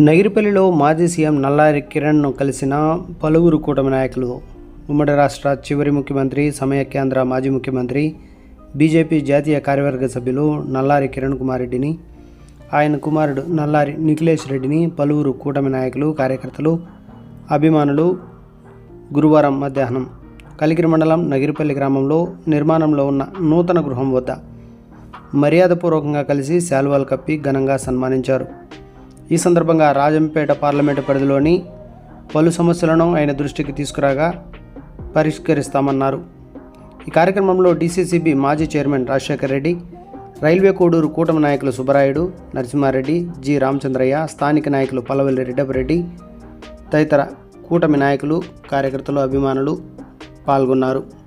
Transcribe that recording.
నగిరిపల్లిలో మాజీ సీఎం నల్లారి కిరణ్ను కలిసిన పలువురు కూటమి నాయకులు ఉమ్మడి రాష్ట్ర చివరి ముఖ్యమంత్రి సమయ కేంద్ర మాజీ ముఖ్యమంత్రి బీజేపీ జాతీయ కార్యవర్గ సభ్యులు నల్లారి కిరణ్ కుమార్ రెడ్డిని ఆయన కుమారుడు నల్లారి నిఖిలేష్ రెడ్డిని పలువురు కూటమి నాయకులు కార్యకర్తలు అభిమానులు గురువారం మధ్యాహ్నం కలికిరి మండలం నగిరిపల్లి గ్రామంలో నిర్మాణంలో ఉన్న నూతన గృహం వద్ద మర్యాదపూర్వకంగా కలిసి శాల్వాలు కప్పి ఘనంగా సన్మానించారు. ఈ సందర్భంగా రాజంపేట పార్లమెంటు పరిధిలోని పలు సమస్యలను ఆయన దృష్టికి తీసుకురాగా పరిష్కరిస్తామన్నారు. ఈ కార్యక్రమంలో డీసీసీబీ మాజీ చైర్మన్ రాజశేఖర్ రెడ్డి రైల్వే కోడూరు కూటమి నాయకులు సుబ్బరాయుడు నరసింహారెడ్డి జి. రామచంద్రయ్య స్థానిక నాయకులు పల్లవల్లి రెడ్డపరెడ్డి తదితర కూటమి నాయకులు కార్యకర్తలు అభిమానులు పాల్గొన్నారు.